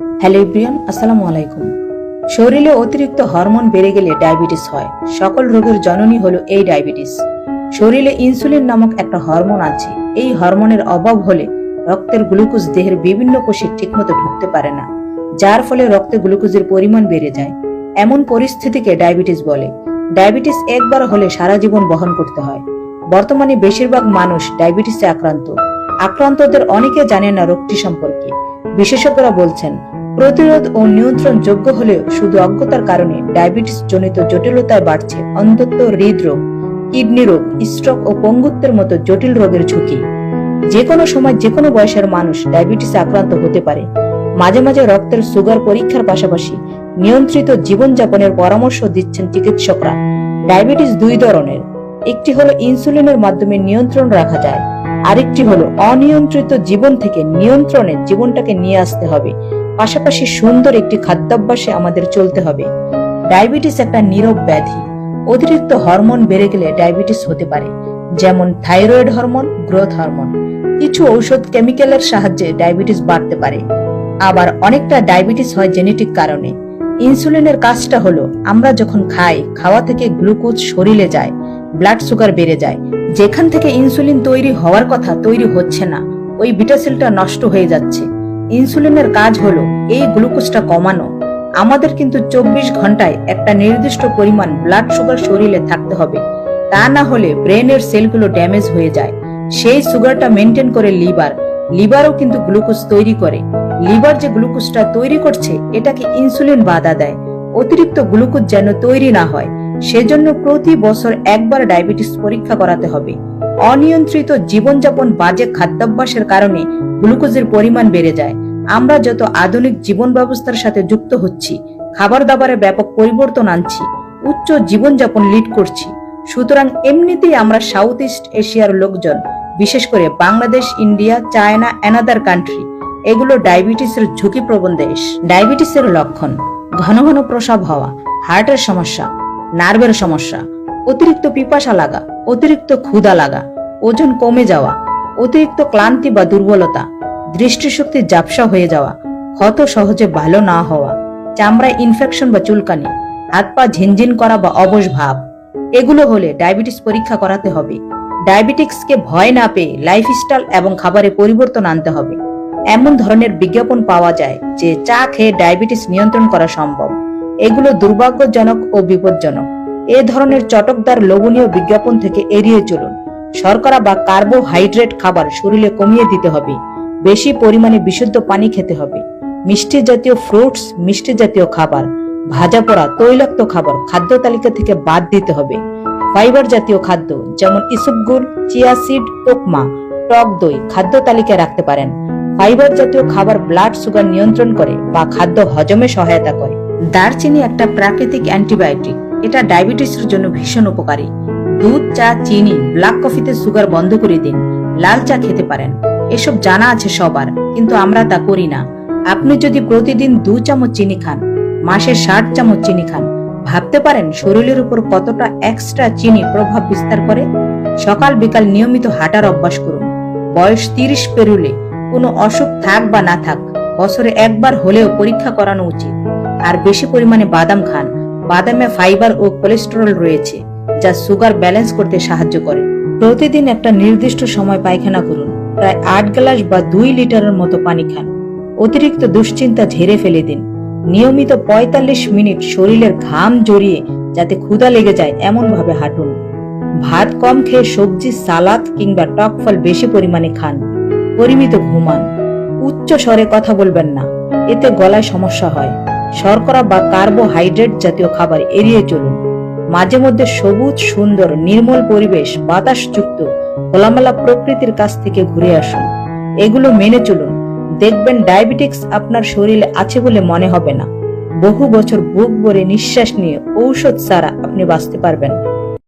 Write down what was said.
Hello ইব্রিয়ান আসসালামু আলাইকুম। শরীরে অতিরিক্ত হরমোন বেড়ে গেলে ডায়াবেটিস হয়। সকল রোগের জননী হলো এই ডায়াবেটিস। শরীরে ইনসুলিন নামক একটা হরমোন আছে। এই হরমোনের অভাব হলে রক্তের গ্লুকোজ দেহের বিভিন্ন কোষে ঠিকমতো ঢুকতে পারে না, যার ফলে রক্তে গ্লুকোজের পরিমাণ বেড়ে যায়। এমন পরিস্থিতিকে ডায়াবেটিস বলে। ডায়াবেটিস একবার হলে সারা জীবন বহন করতে হয়। বর্তমানে বেশিরভাগ মানুষ ডায়াবেটিসে আক্রান্ত। আক্রান্তদের অনেকে জানে না রোগটি সম্পর্কে। বিশেষজ্ঞরা বলছেন, প্রতিরোধ ও নিয়ন্ত্রণ যোগ্য হলেও শুধু অজ্ঞতার কারণে ডায়াবেটিস জনিত জটিলতায় বাড়ছে অন্তত হৃদরোগ, কিডনি রোগ, স্ট্রোক ও পঙ্গুত্বের মতো জটিল রোগের ঝুঁকি। যে কোনো সময় যে কোনো বয়সের মানুষ ডায়াবেটিসে আক্রান্ত হতে পারে। মাঝে মাঝে রক্তের সুগার পরীক্ষার পাশাপাশি নিয়ন্ত্রিত জীবনযাপনের পরামর্শ দিচ্ছেন চিকিৎসকরা। ডায়াবেটিস দুই ধরনের। একটি হলো ইনসুলিনের মাধ্যমে নিয়ন্ত্রণ রাখা যায়। আরেকটি হলো অনিয়ন্ত্রিত জীবন থেকে নিয়ন্ত্রণে জীবনটাকে নিয়ে আসতে হবে। পাশাপাশি সুন্দর একটি খাদ্যাভ্যাসে আমাদের চলতে হবে। ডায়াবেটিস একটা নীরব ব্যাধি। অতিরিক্ত হরমোন বেড়ে গেলে ডায়াবেটিস হতে পারে, যেমন থাইরয়েড হরমোন, গ্রোথ হরমোন। কিছু ঔষধ কেমিক্যালের সাহায্যে ডায়াবেটিস বাড়তে পারে। আবার অনেকটা ডায়াবেটিস হয় জেনেটিক কারণে। ইনসুলিনের কাজটা হলো, আমরা যখন খাই, খাওয়া থেকে গ্লুকোজ শরীরে যায়, ব্লাড সুগার বেড়ে যায় যেখান থেকে ইনসুলিন তৈরি হওয়ার কথা তৈরি হচ্ছে না, ওই বিটা সেলটা নষ্ট হয়ে যাচ্ছে। ইনসুলিনের কাজ হলো এই গ্লুকোজটা কমানো। আমাদের কিন্তু চব্বিশ ঘন্টায় একটা নির্দিষ্ট পরিমাণ ব্লাড সুগার শরীরে থাকতে হবে। তা না হলে ব্রেনের সেলগুলো ড্যামেজ হয়ে যায়। সেই সুগারটা মেনটেন করে লিভার। লিভারও কিন্তু গ্লুকোজ তৈরি করে। লিভার যে গ্লুকোজটা তৈরি করছে, এটাকে ইনসুলিন বাধা দেয়। অতিরিক্ত গ্লুকোজ যেন তৈরি না হয়। সেজন্য প্রতি বছর একবার ডায়াবেটিস পরীক্ষা করাতে হবে। অনিয়ন্ত্রিত জীবনযাপন বাজে খাদ্যাভ্যাসের কারণে গ্লুকোজের পরিমাণ বেড়ে যায়। আমরা যত আধুনিক জীবন ব্যবস্থার সাথে যুক্ত হচ্ছি খাবার দাবারে ব্যাপক পরিবর্তন আনছি, উচ্চ জীবনযাপন লিড করছি, সুতরাং এমনিতেই আমরা সাউথ ইস্ট এশিয়ার লোকজন, বিশেষ করে Bangladesh, India, China another country এগুলো ডায়াবেটিসের ঝুঁকিপ্রবণ দেশ। ডায়াবেটিসের লক্ষণ, ঘন ঘন প্রসাব হওয়া হার্টের সমস্যা নার্ভের সমস্যা, অতিরিক্ত পিপাসা লাগা, অতিরিক্ত ক্ষুধা লাগা, ওজন কমে যাওয়া, অতিরিক্ত ক্লান্তি বা দুর্বলতা, দৃষ্টিশক্তি ঝাপসা হয়ে যাওয়া, ক্ষত সহজে ভালো না হওয়া চামড়ায় ইনফেকশন বা চুলকানি, হাত পা ঝিনঝিন করা বা অবশ ভাব, এগুলো হলে ডায়াবেটিস পরীক্ষা করাতে হবে। ডায়াবেটিক্সকে ভয় না পেয়ে লাইফস্টাইল এবং খাবারে পরিবর্তন আনতে হবে। এমন ধরনের বিজ্ঞাপন পাওয়া যায় যে চা খেয়ে ডায়াবেটিস নিয়ন্ত্রণ করা সম্ভব। এগুলো দুর্ভাগ্যজনক ও বিপজ্জনক। এ ধরনের চটকদার লোভনীয় বিজ্ঞাপন থেকে এড়িয়ে চলুন। শর্করা বা কার্বোহাইড্রেট খাবার শরীরে কমিয়ে দিতে হবে। বেশি পরিমাণে বিশুদ্ধ পানি খেতে হবে। মিষ্টি জাতীয় ফ্রুটস, মিষ্টি জাতীয় খাবার, ভাজা পোড়া, তৈলাক্ত খাবার, খাদ্য তালিকা থেকে বাদ দিতে হবে। ফাইবার জাতীয় খাদ্য যেমন ইসুপগুল চিয়া সিড তোকমা টক দই খাদ্য তালিকায় রাখতে পারেন। ফাইবার জাতীয় খাবার ব্লাড সুগার নিয়ন্ত্রণ করে বা খাদ্য হজমে সহায়তা করে। দারচিনি একটা প্রাকৃতিক অ্যান্টিবায়োটিক। এটা ডায়াবেটিসের জন্য ভীষণ উপকারী। দুধ, চা, চিনি, ব্ল্যাক কফিতে সুগার বন্ধ করে দিন। লাল চা খেতে পারেন। এসব জানা আছে সবার, কিন্তু আমরা তা করি না। আপনি যদি প্রতিদিন দু চামচ চিনি খান, মাসে ষাট চামচ চিনি খান, ভাবতে পারেন শরীরের উপর কতটা এক্সট্রা চিনি প্রভাব বিস্তার করে? সকাল বিকাল নিয়মিত হাঁটার অভ্যাস করুন। বয়স তিরিশ পেরুলে কোনো অসুখ থাক বা না থাক, বছরে একবার হলেও পরীক্ষা করানো উচিত। আর বেশি পরিমাণে বাদাম খান। বাদামে ফাইবার ও কোলেস্টেরল রয়েছে, যা সুগার ব্যালেন্স করতে সাহায্য করে। প্রতিদিন একটা নির্দিষ্ট সময় পায়খানা করুন। প্রায় আট গ্লাস বা দুই লিটারের মতো পানি খান। অতিরিক্ত দুশ্চিন্তা ঝেড়ে ফেলে দিন। নিয়মিত ৪৫ মিনিট শরীরের ঘাম জড়িয়ে যাতে ক্ষুধা লেগে যায় এমন ভাবে হাঁটুন। ভাত কম খেয়ে সবজি, সালাদ কিংবা টক ফল বেশি পরিমাণে খান। পরিমিত ঘুমান। উচ্চ স্বরে কথা বলবেন না। এতে গলায় সমস্যা হয়। শর্করা বা কার্বোহাইড্রেট জাতীয় খাবার এড়িয়ে চলুন। মাঝে মধ্যে সবুজ, সুন্দর, নির্মল পরিবেশ, বাতাসযুক্ত, খোলামেলা প্রকৃতির কাছ থেকে ঘুরে আসুন। এগুলো মেনে চলুন। দেখবেন ডায়াবেটিক্স আপনার শরীরে আছে বলে মনে হবে না। বহু বছর বুক ভরে নিঃশ্বাস নিয়ে ঔষধ ছাড়া আপনি বাঁচতে পারবেন।